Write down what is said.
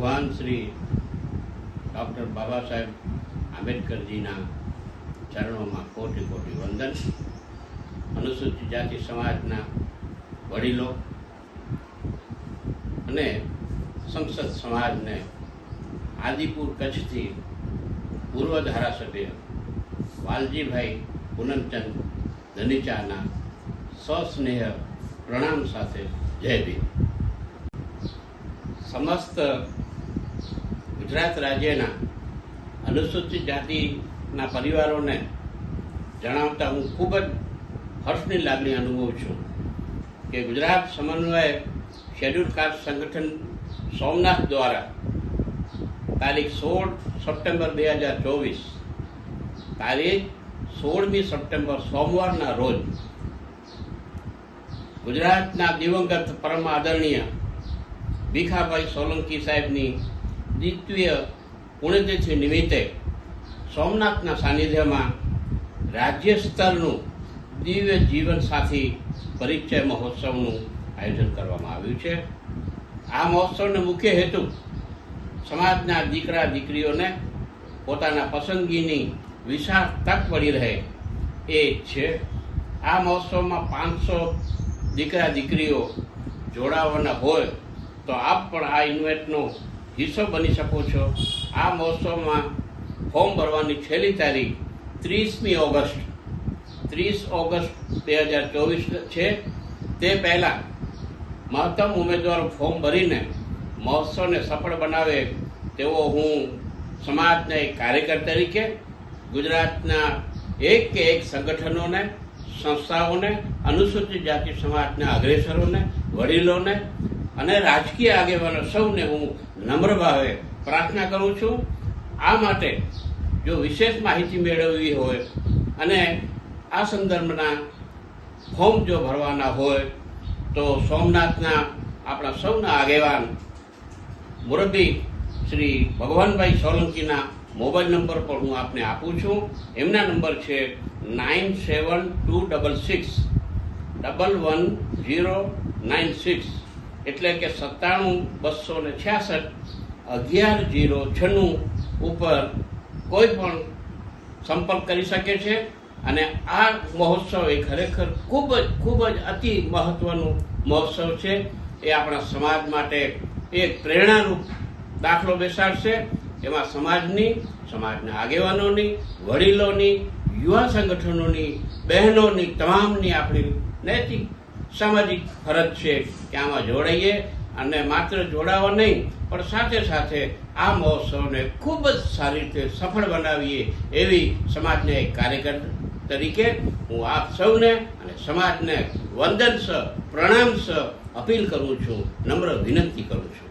ભગવાન શ્રી ડૉક્ટર બાબા સાહેબ આંબેડકરજીના ચરણોમાં કોટી કોટી વંદન. અનુસૂચિત જાતિ સમાજના વડીલો અને સંસદ સમાજને આદિપુર કચ્છથી પૂર્વ ધારાસભ્ય વાલજીભાઈ પૂનમચંદ ધનીચાના સસ્નેહ પ્રણામ સાથે જય ભીમ. સમસ્ત ગુજરાત રાજ્યના અનુસૂચિત જાતિના પરિવારોને જણાવતા હું ખૂબ જ હર્ષની લાગણી અનુભવું છું કે ગુજરાત સમન્વય શેડ્યુલ કાસ્ટ સંગઠન સોમનાથ દ્વારા તારીખ સોળ સપ્ટેમ્બર બે હજાર ચોવીસ, તારીખ સોળમી સપ્ટેમ્બર સોમવારના રોજ ગુજરાતના દિવંગત પરમ આદરણીય ભીખાભાઈ સોલંકી સાહેબની દ્વિતીય પુણ્યતિથિ નિમિત્તે સોમનાથના સાનિધ્યમાં રાજ્ય સ્તરનું દિવ્ય જીવન સાથી પરિચય મહોત્સવનું આયોજન કરવામાં આવ્યું છે. આ મહોત્સવનો મુખ્ય હેતુ સમાજના દીકરા દીકરીઓને પોતાના પસંદગીની વિશાળ તક મળી રહે એ છે. આ મહોત્સવમાં પાંચસો દીકરા દીકરીઓ જોડાવાના હોય તો આપ પણ આ ઇન્વેટનો હિસ્સો બની શકો છો. આ મહોત્સવમાં ફોર્મ ભરવાની છેલ્લી તારીખ ત્રીસમી ઓગસ્ટ, ત્રીસ ઓગસ્ટ બે હજાર ચોવીસ છે. તે પહેલાં મહત્તમ ઉમેદવારો ફોર્મ ભરીને મહોત્સવને સફળ બનાવે તેવો હું સમાજના એક કાર્યકર તરીકે, ગુજરાતના એક કે એક સંગઠનોને, સંસ્થાઓને, અનુસૂચિત જાતિ સમાજના અગ્રેસરોને, વડીલોને અને રાજકીય આગેવાનો સૌને હું નમ્ર ભાવે પ્રાર્થના કરું છું. આ માટે જો વિશેષ માહિતી મેળવવી હોય અને આ સંદર્ભના ફોર્મ જો ભરવાના હોય, તો સોમનાથના આપણા સૌના આગેવાન મુરબી શ્રી ભગવાનભાઈ સોલંકીના મોબાઈલ નંબર પર હું આપને આપું છું. એમના નંબર છે nine seven two double six double one zero nine six. એટલે કે સત્તાણું બસો ને છ્યાસઠ, અગિયાર જીરો છન્નું ઉપર કોઈ પણ સંપર્ક કરી શકે છે. અને આ મહોત્સવ એ ખરેખર ખૂબ જ ખૂબ જ અતિ મહત્વનું મહોત્સવ છે. એ આપણા સમાજ માટે એક પ્રેરણારૂપ દાખલો બેસાડશે. એમાં સમાજની, સમાજના આગેવાનોની, વડીલોની, યુવા સંગઠનોની, બહેનોની, તમામની આપણી નૈતિક સામાજિક ફરજ છે કે આમાં જોડાઈએ અને માત્ર જોડાવા નહીં, પણ સાથે સાથે આ મહોત્સવને ખૂબ જ સારી રીતે સફળ બનાવીએ એવી સમાજને એક કાર્યકર તરીકે હું આપ સૌને અને સમાજને વંદન સ પ્રણામ સ અપીલ કરું છું, નમ્ર વિનંતી કરું છું.